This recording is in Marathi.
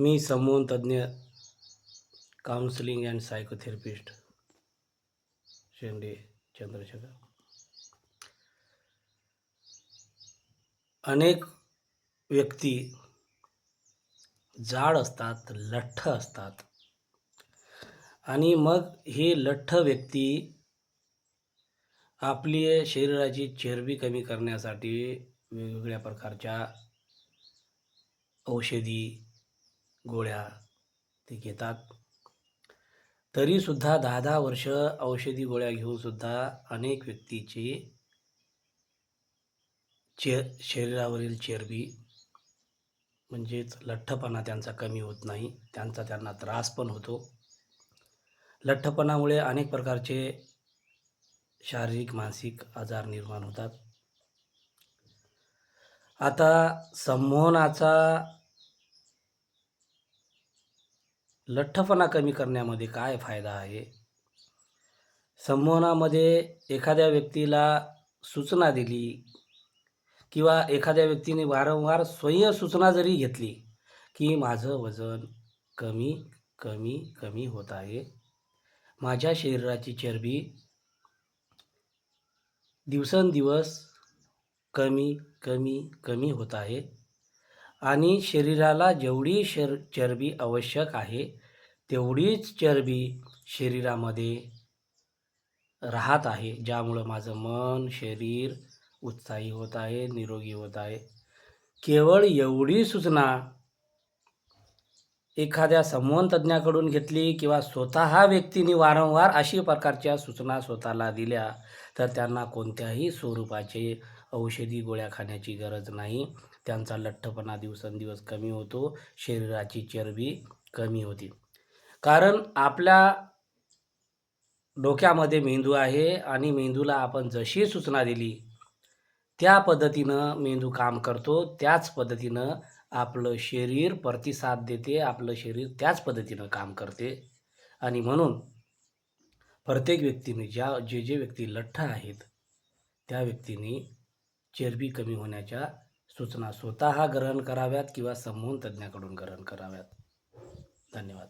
मी समूह तज्ज्ञ counselling and psychotherapist Shende Chandrashekhar. अनेक व्यक्ती जाड असतात लठ्ठ असतात. आणि मग हे लठ्ठ व्यक्ती आपली शरीराची चरबी कमी करण्यासाठी वेगवेगळ्या प्रकारच्या औषधी गोळ्या ते घेतात. तरीसुद्धा दहा दहा वर्ष औषधी गोळ्या घेऊनसुद्धा अनेक व्यक्तीची चे शरीरावरील चरबी म्हणजेच लठ्ठपणा त्यांचा कमी होत नाही त्यांचा त्यांना त्रास पण होतो. लठ्ठपणामुळे अनेक प्रकारचे शारीरिक मानसिक आजार निर्माण होतात. आता संमोहनाचा लठ्ठपणा कमी करण्यामध्ये काय फायदा आहे? संमोहनामध्ये एखाद्या व्यक्तीला सूचना दिली किंवा एखाद्या व्यक्तीने वारंवार स्वयं सूचना जरी घेतली की माझं वजन कमी कमी कमी होत आहे. माझ्या शरीराची चरबी दिवसेंदिवस कमी कमी कमी होत आहे. आणि शरीराला जेवढी शर चरबी आवश्यक आहे तेवढीच चरबी शरीरामध्ये राहत आहे ज्यामुळं माझं मन शरीर उत्साही होत आहे निरोगी होत आहे. केवळ एवढी सूचना एखाद्या संमोहन तज्ज्ञाकडून घेतली किंवा स्वतः व्यक्तीने वारंवार अशी प्रकारच्या सूचना स्वतःला दिल्या तर त्यांना कोणत्याही स्वरूपाचे औषधी गोळ्या खाण्याची गरज नाही. त्यांचा लठ्ठपणा दिवसेंदिवस कमी होतो शरीराची चरबी कमी होते. कारण आपल्या डोक्यामध्ये मेंदू आहे आणि मेंदूला आपण जशी सूचना दिली त्या पद्धतीनं मेंदू काम करतो त्याच पद्धतीनं आपलं शरीर प्रतिसाद देते आपलं शरीर त्याच पद्धतीनं काम करते. आणि म्हणून प्रत्येक व्यक्तीने ज्या जे जे व्यक्ती लठ्ठ आहेत त्या व्यक्तीने चरबी कमी होण्याच्या सूचना स्वतः ग्रहण कराव्यात किंवा समूह तज्ज्ञाकडून ग्रहण कराव्यात. धन्यवाद.